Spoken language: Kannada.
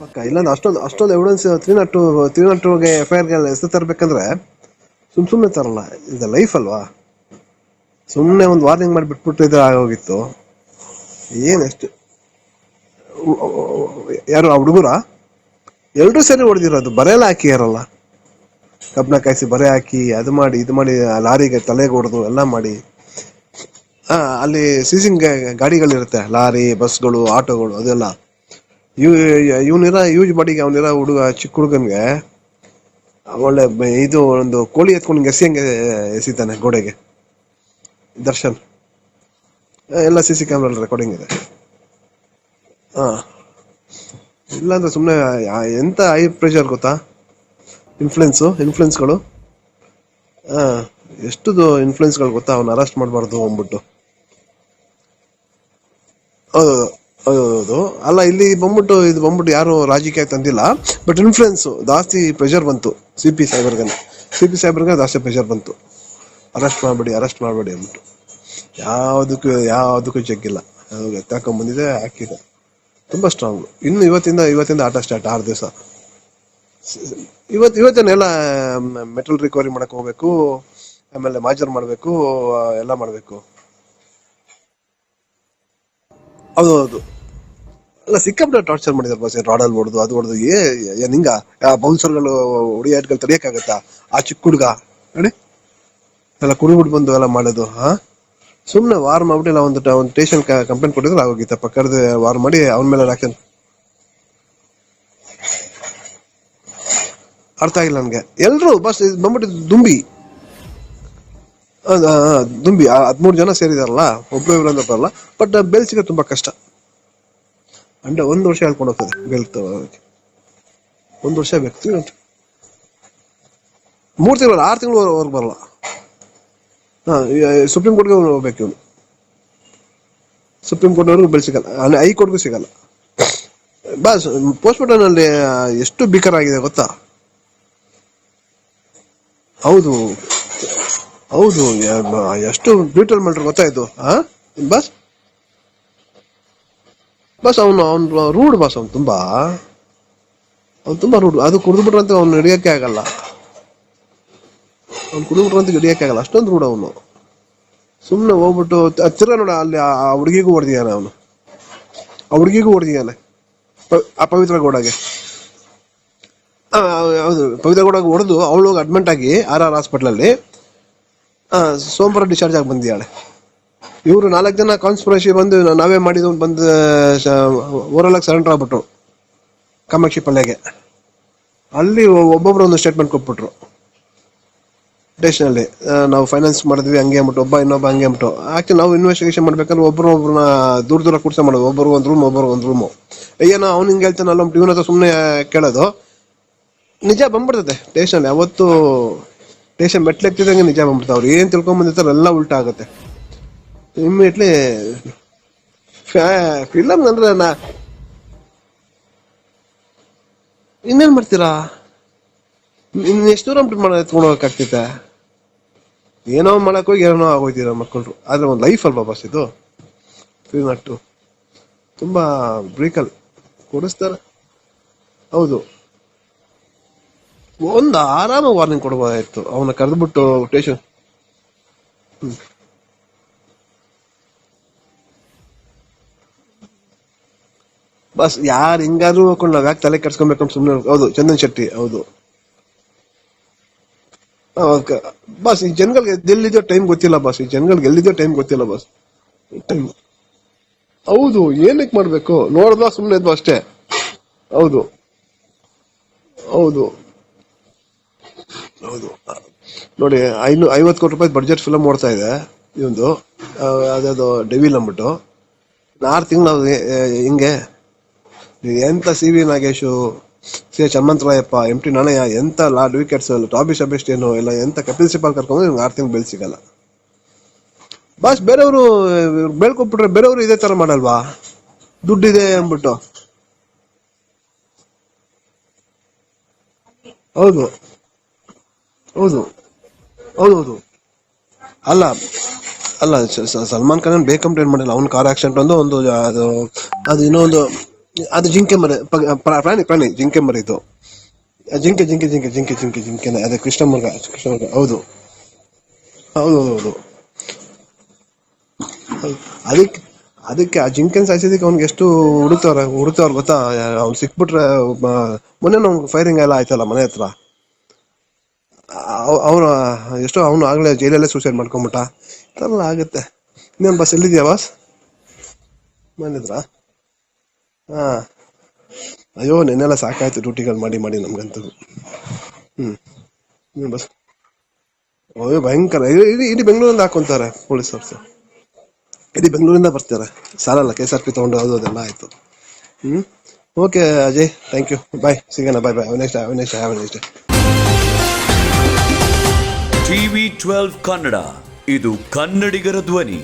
ಪಕ್ಕ. ಇಲ್ಲಾಂದ್ರೆ ಅಷ್ಟೊಂದು ಅಷ್ಟೊಂದು ಎವಿಡೆನ್ಸ್ ತ್ರೀ ನಾಟ್ ಟು ಹೆಸರು ತರಬೇಕಂದ್ರೆ ಸುಮ್ ಸುಮ್ಮನೆ ತರಲ್ಲ. ಇದು ಲೈಫ್ ಅಲ್ವಾ? ಸುಮ್ಮನೆ ಒಂದು ವಾರ್ನಿಂಗ್ ಮಾಡಿ ಇದು ಆಗೋಗಿತ್ತು. ಏನು ಎಷ್ಟು ಯಾರು, ಆ ಹುಡುಗರ? ಎಲ್ರೂ ಸೇರಿ ಹೊಡೆದಿರೋದು. ಬರೆಯಲ್ಲ ಹಾಕಿ ಯಾರಲ್ಲ? ಕಬ್ಬನ ಕಾಯಿಸಿ ಬರೆ ಹಾಕಿ, ಅದು ಮಾಡಿ, ಇದು ಮಾಡಿ ಲಾರಿಗೆ ತಲೆಗೆ ಹೊಡೆದು ಎಲ್ಲ ಮಾಡಿ. ಅಲ್ಲಿ ಸೀಸಿಂಗ್ ಗಾಡಿಗಳಿರುತ್ತೆ. ಲಾರಿ, ಬಸ್ಗಳು, ಆಟೋಗಳು, ಅದೆಲ್ಲ. ಇವ್ ಇವನಿರ ಯೂಜ್ ಬಾಡಿಗೆ ಅವನಿರ ಹುಡುಗ, ಚಿಕ್ಕ ಹುಡುಗನ್ಗೆ ಒಳ್ಳೆ ಇದು ಒಂದು ಕೋಳಿ ಎತ್ಕೊಂಡು ಎಸಿ ಹಂಗೆ, ಎಸಿತಾನೆ ಗೋಡೆಗೆ. ದರ್ಶನ್. ಎಲ್ಲ ಸಿ ಸಿ ಕ್ಯಾಮ್ರಾ ರೆಕಾರ್ಡಿಂಗ್ ಇದೆ. ಹಾ ಇಲ್ಲಾಂದ್ರೆ ಸುಮ್ಮನೆ ಎಂತ ಹೈ ಪ್ರೆಷರ್ ಗೊತ್ತಾ? ಇನ್ಫ್ಲುಯೆನ್ಸು ಇನ್ಫ್ಲುಯೆನ್ಸ್ಗಳು ಹಾಂ ಎಷ್ಟುದು ಇನ್ಫ್ಲುಯೆನ್ಸ್ಗಳು ಗೊತ್ತಾ? ಅವ್ನು ಅರೆಸ್ಟ್ ಮಾಡಬಾರ್ದು ಅಂದ್ಬಿಟ್ಟು. ಹೌದು ಹೌದು ಹೌದು ಅಲ್ಲ, ಇಲ್ಲಿ ಬಂದ್ಬಿಟ್ಟು, ಇದು ಬಂದ್ಬಿಟ್ಟು ಯಾರು ರಾಜಕೀಯ ತಂದಿಲ್ಲ. ಬಟ್ ಇನ್ಫ್ಲೂಯೆನ್ಸ್ ಜಾಸ್ತಿ ಪ್ರೆಷರ್ ಬಂತು ಸಿ ಪಿ ಸೈಬರ್ಗನ ಸಿ ಪಿ ಸಾಹೇಬರ್ಗ ಜಾಸ್ತಿ ಪ್ರೆಷರ್ ಬಂತು. ಅರೆಸ್ಟ್ ಮಾಡಬೇಡಿ ಅರೆಸ್ಟ್ ಮಾಡಬೇಡಿ ಅಂದ್ಬಿಟ್ಟು. ಯಾವುದಕ್ಕೂ ಯಾವುದಕ್ಕೂ ಜಗ್ಗಿಲ್ಲ ಅದು ಎತ್ತಾಕೊಂಡ್ ಬಂದಿದೆ, ಹಾಕಿದೆ. ತುಂಬಾ ಸ್ಟ್ರಾಂಗ್ ಇನ್ನು ಇವತ್ತಿಂದ ಇವತ್ತಿಂದ ಆಟ ಸ್ಟಾರ್ಟ್ ಆರು ದಿವಸ. ಇವತ್ತು ಇವತ್ತೇನೆಲ್ಲ ಮೆಟಲ್ ರಿಕವರಿ ಮಾಡಕ್ ಹೋಗ್ಬೇಕು. ಆಮೇಲೆ ಮಾಜರ್ ಮಾಡಬೇಕು ಎಲ್ಲ ಮಾಡಬೇಕು. ಹೌದು ಹೌದು ಅಲ್ಲ, ಸಿಕ್ಕಾಪಟ್ಟೆ ಟಾರ್ಚರ್ ಮಾಡಿದಾರೆ ಬಸ್ ರಾಡಲ್ ಹೊಡೆದು, ಅದು ಹೊಡೆದು. ಏ ಏನ್ ಹಿಂಗ ಬೌನ್ಸರ್ಗಳು ಹೊಡಿಯಾಟ್ಗಳು ತಡಿಯಕ್ಕಾಗತ್ತಾ? ಆ ಚಿಕ್ಕ ಹುಡುಗ, ನೋಡಿ. ಎಲ್ಲ ಕುಡಿಬಿಟ್ಟು ಬಂದು ಎಲ್ಲ ಮಾಡೋದು, ಹಾ? ಸುಮ್ಮನೆ ವಾರ್ ಮಾಡ್ಬಿಟ್ಟಿಲ್ಲ, ಒಂದು ಒಂದು ಸ್ಟೇಷನ್ ಕಂಪ್ಲೇಂಟ್ ಕೊಟ್ಟಿದ್ರೆ ಆಗೋಗಿತ್ತಪ್ಪ ಪಕ್ಕದ ವಾರ್ ಮಾಡಿ, ಅವನ ಮೇಲೆ ಆಕ್ಷನ್ ಅರ್ಥ ಆಗಿಲ್ಲ ನನಗೆ. ಎಲ್ಲರೂ ಬಸ್ ಬಂದ್ಬಿಟ್ಟು ದುಂಬಿ. ದುಂಬಿ ಹದಿಮೂರು ಜನ ಸೇರಿದಾರಲ್ಲ, ಒಬ್ರು ಇಬ್ರು ಅಂತ ಬರಲ್ಲ ಬಟ್ ಬೆಲ್ ಸಿಗೋದು ತುಂಬಾ ಕಷ್ಟ. ಅಂಡ ಒಂದು ವರ್ಷ ಹೇಳ್ಕೊಂಡು ಹೋಗ್ತದೆ ತಗೊಳಕ್ಕೆ ಒಂದು ವರ್ಷ ಬೇಕು ಮೂರು ತಿಂಗಳು, ಆರು ತಿಂಗಳು ಬರಲ್ಲ. ಹಾ ಸುಪ್ರೀಂ ಕೋರ್ಟ್ಗೆ ಹೋಗ್ಬೇಕು ಇವನು. ಸುಪ್ರೀಂ ಕೋರ್ಟ್ನವ್ರಿಗೂ ಬೆಲ್ ಸಿಗಲ್ಲ ಅಂದ್ರೆ ಹೈಕೋರ್ಟ್ಗೂ ಸಿಗಲ್ಲ. ಬಸ್ ಪೋಸ್ಟ್ ಅಲ್ಲಿ ಎಷ್ಟು ಬಿಕರಾಗಿದೆ ಆಗಿದೆ ಗೊತ್ತಾ? ಹೌದು. ಹೌದು ಎಷ್ಟು ಬ್ಯೂಟಲ್ ಮಾಡ್ರಿ ಗೊತ್ತಾಯ್ತು ಹಾ ಬಸ್ ಬಸ್ ಅವನು ಅವನು ರೂಡ್ ಬಸ್ ಅವ್ನು ತುಂಬಾ. ಅವ್ನು ತುಂಬಾ ರೂಡ್, ಅದು ಕುಡಿದ್ಬಿಟ್ರಂತ ಅವ್ನು ಹಿಡಿಯಕ್ಕೆ ಆಗಲ್ಲ. ಅವ್ನು ಕುಡಿದ್ಬಿಟ್ರಂತ ಹಿಡಿಯಕ್ಕೆ ಆಗಲ್ಲ. ಅಷ್ಟೊಂದು ರೂಡ್ ಅವನು. ಸುಮ್ಮನೆ ಹೋಗ್ಬಿಟ್ಟು ಹತ್ತಿರ ನೋಡ, ಅಲ್ಲಿ ಆ ಹುಡುಗಿಗೂ ಹೊಡೆದಿದ್ದಾನೆ ಅವನು. ಆ ಹುಡುಗಿಗೂ ಹೊಡೆದಿದ್ದಾನೆ. ಆ ಪವಿತ್ರ ಗೌಡಗೆ. ಹೌದು, ಪವಿತ್ರ ಗೌಡಗೆ ಹೊಡೆದು ಅವಳು ಅಡ್ಮಿಟ್ ಆಗಿ ಆರ್ ಆರ್ ಹಾಸ್ಪಿಟ್ಲಲ್ಲಿ ಸೋಮವಾರ ಡಿಸ್ಚಾರ್ಜ್ ಆಗಿ ಬಂದಿದ್ದಾಳೆ. ಇವರು ನಾಲ್ಕು ಜನ ಕಾನ್ಸ್ಪಿರಸಿ ಬಂದು ನಾವೇ ಮಾಡಿದ್ದು ಅಂತ ಬಂದು ಓರಲ್ ಆಗಿ ಸರೆಂಡರ್ ಆಗ್ಬಿಟ್ರು. ಕಾಮಾಕ್ಷಿ ಪಲ್ಯಗೆ ಅಲ್ಲಿ ಒಬ್ಬೊಬ್ರು ಒಂದು ಸ್ಟೇಟ್ಮೆಂಟ್ ಕೊಟ್ಬಿಟ್ರು. ಸ್ಟೇಷನಲ್ಲಿ ನಾವು ಫೈನಾನ್ಸ್ ಮಾಡಿದ್ವಿ, ಹಂಗೆ ಅಂದ್ಬಿಟ್ಟು, ಒಬ್ಬ ಇನ್ನೊಬ್ಬ ಹಂಗೆ ಅಂದ್ಬಿಟ್ಟು. ಆಕ್ಚುಲಿ ನಾವು ಇನ್ವೆಸ್ಟಿಗೇಷನ್ ಮಾಡ್ಬೇಕಂದ್ರೆ ಒಬ್ಬರು ಒಬ್ರನ್ನ ದೂರ ದೂರ ಕೂರ್ಸ ಮಾಡೋದು. ಒಬ್ಬರು ಒಂದು ರೂಮ್ ಒಬ್ಬರು ಒಂದು ರೂಮು ಏನೋ ಅವ್ನು ಹಿಂಗೆ ಹೇಳ್ತಾನೆ ಅಲ್ಲ ಇವನ ಹತ್ರ ಸುಮ್ಮನೆ ಕೇಳೋದು. ನಿಜ ಬಂದ್ಬಿಡ್ತದೆ ಸ್ಟೇಷನ್ ಯಾವತ್ತು ಸ್ಟೇಷನ್ ಮೆಟ್ಲೆಕ್ತಿದಂಗೆ ನಿಜ ಬಂದ್ಬಿಡ್ತಾವೆ ಏನು ತಿಳ್ಕೊಂಬಂದಿರ್ತಾರೆ ಎಲ್ಲ ಉಲ್ಟಾ ಆಗುತ್ತೆ. ಇಮ್ಮಿಡಿಯೇಟ್ಲಿ ಫಿಲಮ್ ಅಂದ್ರೆ ನಾ ಇನ್ನೇನ್ ಮಾಡ್ತೀರಾ? ಇನ್ ಎಷ್ಟು ದೂರ ಮಾಡ ಎತ್ಕೊಂಡು ಏನೋ ಮಾಡಕ್ ಹೋಗಿ ಏನೋ ಆಗೋಯ್ತೀರ ಮಕ್ಕಳು ಆದ್ರೆ ಒಂದು ಲೈಫ್ ಅಲ್ವಾ ಬಸ್ ಇದು? ನಟ್ಟು ತುಂಬಾ ಬ್ರೇಕಲ್ ಕೊಡಿಸ್ತಾರೆ. ಹೌದು. ಒಂದು ಆರಾಮ ವಾರ್ನಿಂಗ್ ಕೊಡ್ಬೋದಾಯ್ತು. ಅವನ ಕರೆದ್ಬಿಟ್ಟು ಸ್ಟೇಷನ್ ಬಸ್ ಯಾರು ಹಿಂಗಾದ್ರೂ ಹೋಗ್ಕೊಂಡು ಯಾಕೆ ತಲೆ ಕೆಡ್ಸ್ಕೊಬೇಕು ಅಂತ ಸುಮ್ಮನೆ ಹೌದು, ಚಂದನ್ ಶೆಟ್ಟಿ, ಹೌದು. ಬಸ್, ಈ ಜನಗಳಿಗೆ ಎಲ್ಲಿದೆಯೋ ಟೈಮ್ ಗೊತ್ತಿಲ್ಲ ಬಸ್, ಈ ಜನಗಳಿಗೆ ಎಲ್ಲಿದೆಯೋ ಟೈಮ್ ಗೊತ್ತಿಲ್ಲ ಬಸ್. ಟೈಮ್ ಹೌದು ಏನಕ್ಕೆ ಮಾಡ್ಬೇಕು? ನೋಡ್ದ ಸುಮ್ಮನೆ ಇದ್ವು ಅಷ್ಟೇ. ಹೌದು. ಹೌದು. ಹೌದು. ನೋಡಿ, ಐನೂ ಐವತ್ತು ಕೋಟಿ ರೂಪಾಯಿ ಬಡ್ಜೆಟ್ ಫಿಲಮ್ ಓಡ್ತಾ ಇದೆ ಇದೊಂದು ಅದ್ಯಾವುದು ಡೆವಿಲ್ ಅಂದ್ಬಿಟ್ಟು. ಆರು ತಿಂಗಳು ಹಿಂಗೆ ಎಂತ C V Nagesh? C H Hanumantharayappa M T Nanaiah, ಎಂತ ಲಾಡ್ ವಿಕೆಟ್ಸ್ ಟಾಬಿ ಸಬೆಸ್ಟೇನು ಎಲ್ಲ ಎಂತ ಕಪಿಲ್ ಸಿಪಾಲ್ ಕರ್ಕೊಂಡು ನಿಮ್ಗೆ ಆರು ತಿಂಗಳು ಬೆಲ್ ಸಿಗಲ್ಲ. ಬಸ್, ಬೇರೆಯವರು ಬೆಳ್ಕೊಟ್ಬಿಟ್ರೆ ಬೇರೆಯವರು ಇದೇ ತರ ಮಾಡಲ್ವಾ? ದುಡ್ಡಿದೆ ಅಂದ್ಬಿಟ್ಟು. ಹೌದು. ಹೌದು. ಹೌದು ಹೌದು. ಅಲ್ಲ ಅಲ್ಲ ಸಲ್ಮಾನ್ ಖಾನ್ ಬೇಕಂಪ್ಲೇಂಟ್ ಮಾಡಿಲ್ಲ. ಅವ್ನ ಕಾರ್ ಆಕ್ಸಿಡೆಂಟ್ ಒಂದು ಒಂದು, ಅದು ಅದು ಇನ್ನೊಂದು ಅದು ಜಿಂಕೆ ಮರ ಪ್ರಾಣಿ ಪ್ರಾಣಿ, ಜಿಂಕೆ ಮರ ಇದು. ಜಿಂಕೆ ಜಿಂಕೆ ಜಿಂಕೆ ಜಿಂಕೆ ಜಿಂಕೆ ಜಿಂಕೆನೆ ಅದೇ ಕೃಷ್ಣ ಕೃಷ್ಣಮೃಗ ಕೃಷ್ಣ ಮೃಗ ಹೌದು. ಹೌದು ಹೌದು ಹೌದು. ಅದಕ್ಕೆ ಅದಕ್ಕೆ ಆ ಜಿಂಕೆನ್ ಸಾಯಿಸಿದಕ್ಕೆ ಅವ್ನಿಗೆ ಎಷ್ಟು ಹುಡುಕ್ತವ್ರ ಹುಡುಕ್ತವ್ರ ಗೊತ್ತಾ? ಅವ್ನು ಸಿಕ್ಬಿಟ್ರೆ ಮೊನ್ನೆ ಅವ್ನಿಗೆ ಫೈರಿಂಗ್ ಎಲ್ಲ ಆಯ್ತಲ್ಲ ಮನೆ ಹತ್ರ. ಅವನು, ಎಷ್ಟೋ ಅವನು ಆಗಲೇ ಜೈಲಲ್ಲೇ ಸೂಸೈಡ್ ಮಾಡ್ಕೊಂಬಿಟ್ಟ. ಈ ಆಗುತ್ತೆ. ಇನ್ನೇನು ಬಸ್ ಎಲ್ಲಿದ್ಯಾ ಮನೆ ಬಂದಿದ್ರಾ ಹಾ. ಅಯ್ಯೋ, ನೆನ್ನೆಲ್ಲ ಸಾಕಾಯ್ತು ಡ್ಯೂಟಿಗಳು ಮಾಡಿ ಮಾಡಿ ನಮ್ಗಂತೂ. ಹ್ಮ್. ಹ್ಞೂ ಬಸ್. ಅಯ್ಯೋ, ಭಯಂಕರ. ಇಡೀ- ಬೆಂಗಳೂರಿಂದ ಹಾಕೊಂತಾರೆ ಪೊಲೀಸ್ ಅವ್ರು ಇಡೀ ಬೆಂಗಳೂರಿಂದ ಬರ್ತಾರೆ. ಸಾಲಲ್ಲ ಕೆ ಎಸ್ ಆರ್ ಪಿ ತಗೊಂಡು ಅದು, ಅದೆಲ್ಲ ಆಯ್ತು. ಹ್ಮ್. Okay, Ajay thank you bye ಸಿಗೋಣ bye bye next next have next TV twelve Kannada. ಇದು ಕನ್ನಡಿಗರ ಧ್ವನಿ.